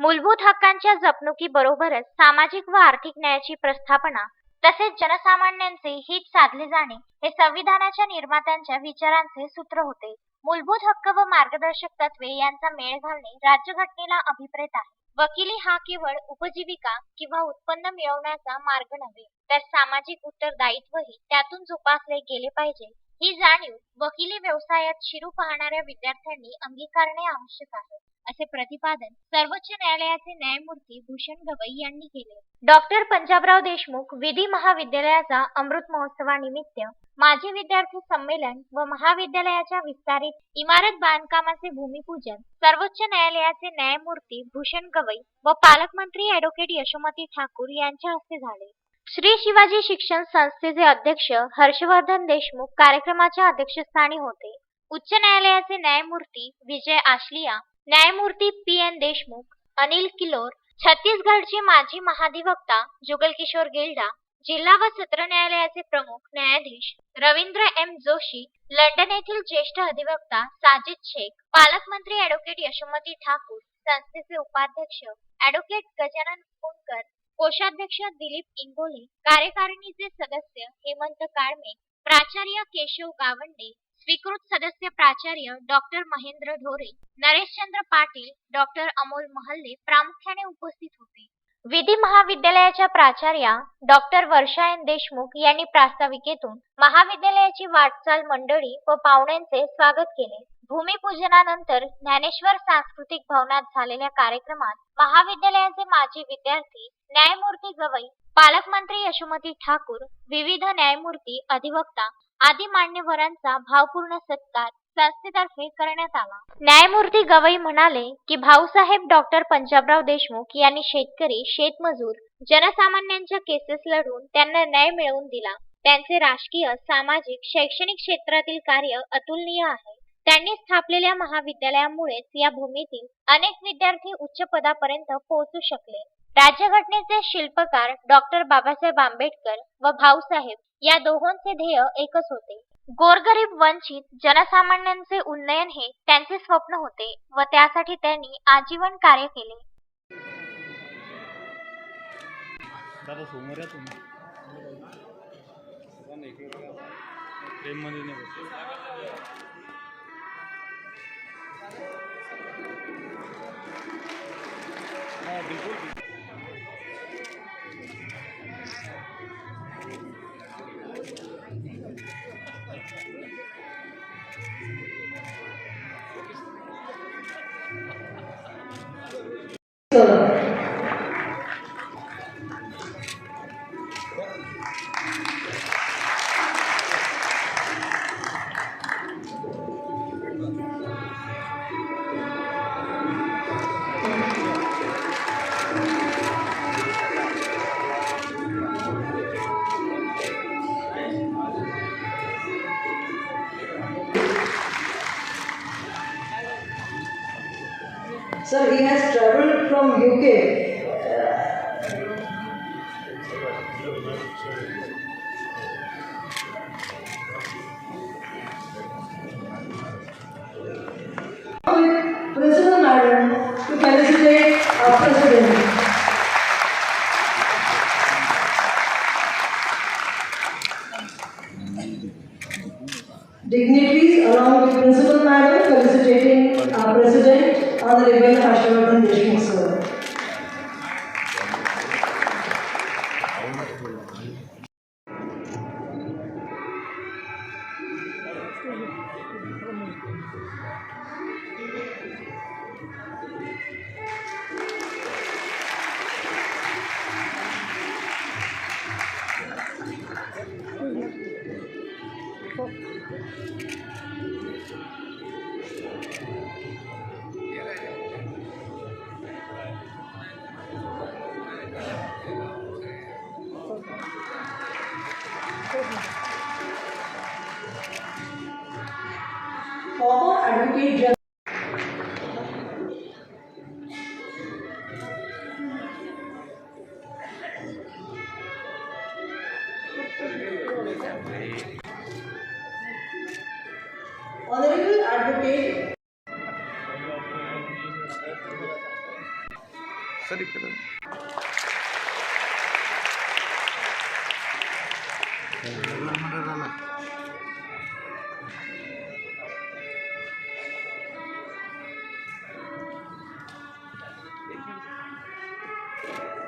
मूलभूत हक्कांच्या जपणुकीबरोबरच सामाजिक व आर्थिक न्यायाची प्रस्थापना तसेच जनसामान्यांचे हित साधले जाणे हे संविधानाच्या निर्मात्यांच्या विचारांचे सूत्र होते. मूलभूत हक्क व मार्गदर्शक तत्वे यांचा मेळ घालणे राज्यघटनेला अभिप्रेत आहे. वकिली हा केवळ उपजीविका किंवा उत्पन्न मिळवण्याचा मार्ग नव्हे तर सामाजिक उत्तरदायित्वही त्यातून जोपासले गेले पाहिजे. ही जाणीव वकिली व्यवसायात शिरू पाहणाऱ्या विद्यार्थ्यांनी अंगीकारणे आवश्यक आहे. असे प्रतिपादन सर्वोच्च न्यायालयाचे न्यायमूर्ती भूषण गवई यांनी केले. डॉक्टर पंजाबराव देशमुख विधी महाविद्यालयाचा अमृत महोत्सवानिमित्त माजी विद्यार्थी संमेलन व महाविद्यालयाच्या विस्तारित इमारत बांधकामाचे भूमिपूजन सर्वोच्च न्यायालयाचे न्यायमूर्ती भूषण गवई व पालकमंत्री ॲडव्होकेट यशोमती ठाकूर यांच्या हस्ते झाले. श्री शिवाजी शिक्षण संस्थेचे अध्यक्ष हर्षवर्धन देशमुख कार्यक्रमाच्या अध्यक्षस्थानी होते. उच्च न्यायालयाचे न्यायमूर्ती विजय आशलिया न्यायमूर्ती पी एन देशमुख अनिल किलोर छत्तीसगडचे माजी महाधिवक्ता जुगलकिशोर गिल्डा जिल्हा व सत्र न्यायालयाचे प्रमुख न्यायाधीश रवींद्र एम जोशी लंडन येथील ज्येष्ठ अधिवक्ता साजिद शेख पालकमंत्री ॲडव्होकेट यशोमती ठाकूर संस्थेचे उपाध्यक्ष ॲडव्होकेट गजानन पुणकर कोषाध्यक्ष दिलीप इंगोले कार्यकारिणीचे सदस्य हेमंत काळमे प्राचार्य केशव गावंडे स्वीकृत सदस्य प्राचार्य डॉक्टर महेंद्र ढोरे नरेशचंद्र पाटील डॉक्टर अमोल महल्ले प्रामुख्याने उपस्थित होते. विधी महाविद्यालयाच्या प्राचार्या डॉक्टर वर्षायन देशमुख यांनी प्रास्ताविकेतून महाविद्यालयाची वाटचाल मंडळी व पाहुण्यांचे स्वागत केले. भूमिपूजनानंतर ज्ञानेश्वर सांस्कृतिक भवनात झालेल्या कार्यक्रमात महाविद्यालयाचे माजी विद्यार्थी न्यायमूर्ती गवई पालकमंत्री यशोमती ठाकूर विविध न्यायमूर्ती अधिवक्ता आदी मान्यवरांचा भावपूर्ण सत्कार संस्थेतर्फे करण्यात आला. न्यायमूर्ती गवई म्हणाले की भाऊसाहेब डॉक्टर पंजाबराव देशमुख यांनी शेतकरी शेतमजूर जनसामान्यांच्या केसेस लढून त्यांना न्याय मिळवून दिला. त्यांचे राजकीय सामाजिक शैक्षणिक क्षेत्रातील कार्य अतुलनीय आहे. त्यांनी स्थापलेल्या महाविद्यालयामुळेच या भूमीतील अनेक विद्यार्थी उच्च पदापर्यंत पोहोचू शकले. राज्यघटनेचे शिल्पकार डॉक्टर बाबासाहेब आंबेडकर व भाऊसाहेब या दोहोंचे ध्येय एकच होते. गोरगरीब वंचित जनसामान्यांचे उन्नयन हे त्यांचे स्वप्न होते व त्यासाठी त्यांनी आजीवन कार्य केले. समोर या तुम्ही फ्रेममध्ये Sir, he has traveled from UK. President Madam to felicitate Reverend Ishmael. Harshvardhan Deshmukh sir. Former Advocate General Honorable Advocate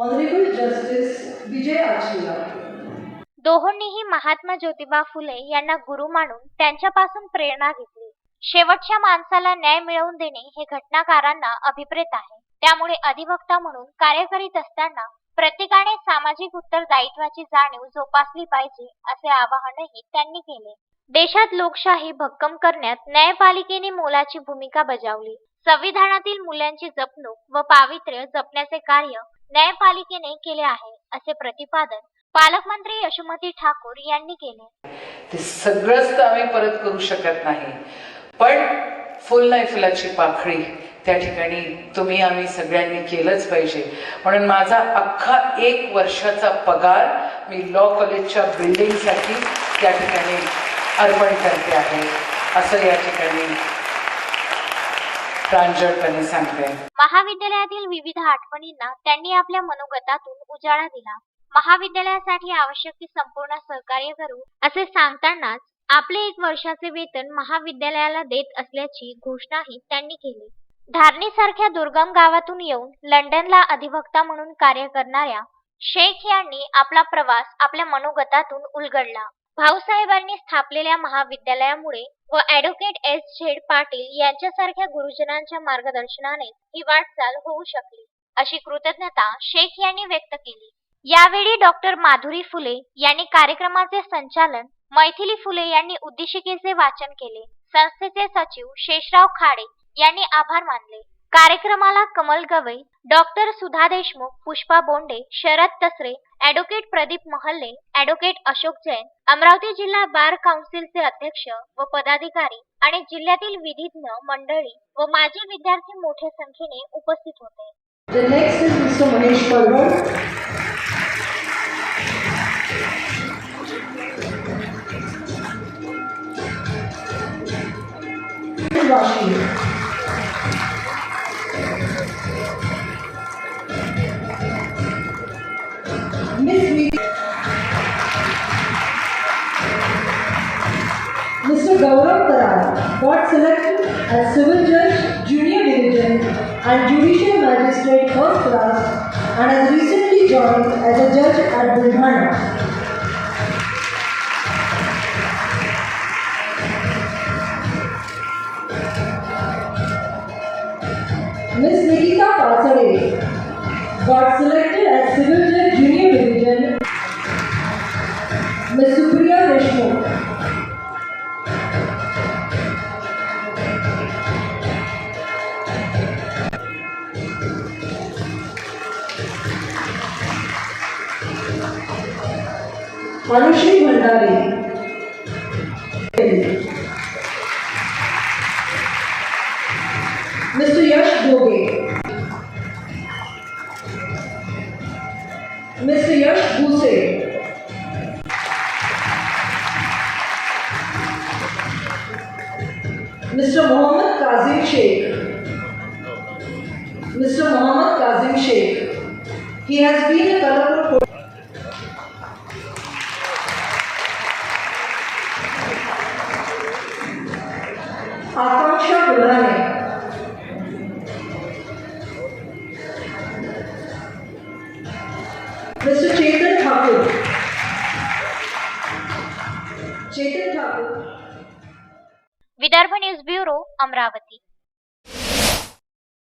honourable justice Vijay Achila. दोहोंनीही महात्मा ज्योतिबा फुले यांना गुरु मानून त्यांच्यापासून प्रेरणा घेतली. शेवटच्या माणसाला न्याय मिळवून देणे हे घटनाकारांना अभिप्रेत आहे. त्यामुळे अधिवक्ता म्हणून कार्य करीत असताना प्रत्येकाने सामाजिक उत्तरदायित्वाची जाणीव जोपासली पाहिजे असे आवाहनही त्यांनी केले. देशात लोकशाही भक्कम करण्यात न्यायपालिकेने मोलाची भूमिका बजावली. संविधानातील मूल्यांची जपणूक व पावित्र्य जपण्याचे कार्य न्यायपालिकेने केले आहे असे प्रतिपादन पालकमंत्री यशोमती ठाकूर यांनी केले. ते सगळंच तर आम्ही परत करू शकत नाही. पण फुल नाही फुलाची पाखळी त्या ठिकाणी तुम्ही आम्ही सगळ्यांनी केलंच पाहिजे. म्हणून माझा अख्खा एक वर्षाचा पगार मी लॉ कॉलेजच्या बिल्डिंगसाठी त्या ठिकाणी अर्पण करते आहे. असं या ठिकाणी प्रांजळपणे सांगते. महाविद्यालयातील विविध आठवणींना त्यांनी आपल्या मनोगतातून उजाळा दिला. महाविद्यालयासाठी आवश्यक ती संपूर्ण सहकार्य करू असे सांगतानाच आपले एक वर्षाचे वेतन महाविद्यालयाला देत असल्याची घोषणाही त्यांनी केली. धारणी सारख्या दुर्गम गावातून येऊन लंडनला अधिवक्ता म्हणून कार्य करणाऱ्या शेख यांनी आपला प्रवास आपल्या मनोगतातून उलगडला. भाऊसाहेबांनी स्थापलेल्या महाविद्यालयामुळे व ॲडव्होकेट एस झेड पाटील यांच्यासारख्या गुरुजनांच्या मार्गदर्शनाने ही वाटचाल होऊ शकली अशी कृतज्ञता शेख यांनी व्यक्त केली. यावेळी डॉक्टर माधुरी फुले यांनी कार्यक्रमाचे संचालन मैथिली फुले यांनी उद्देशिकेचे वाचन केले. संस्थेचे सचिव शेषराव खाडे यांनी आभार मानले. कार्यक्रमाला Kamal Gawai doctor Sudha Deshmukh Pushpa Bonde Sharad Tasare advocate Pradeep Mahalle advocate Ashok Jain Amravati जिल्हा बार काउन्सिलचे अध्यक्ष व पदाधिकारी आणि जिल्ह्यातील विधिज्ञ मंडळी व माजी विद्यार्थी मोठ्या संख्येने उपस्थित होते The next is Mr. Mahesh Gaurav Tarar got selected as Civil Judge, Junior Division and Judicial Magistrate First Class and has recently joined as a judge at Buldhana. Miss Nikita Pasade Anushree Bhandari Mr. Yash Bhoge mister Yash Bhuse mister Mohammad Kazim Sheikh Mr. Mohammad Kazim Sheikh, he has been a colorful photo. Akanksha Gurane mister Chetan Thakur. Chetan Thakur. Vidarbha news bureau Amravati.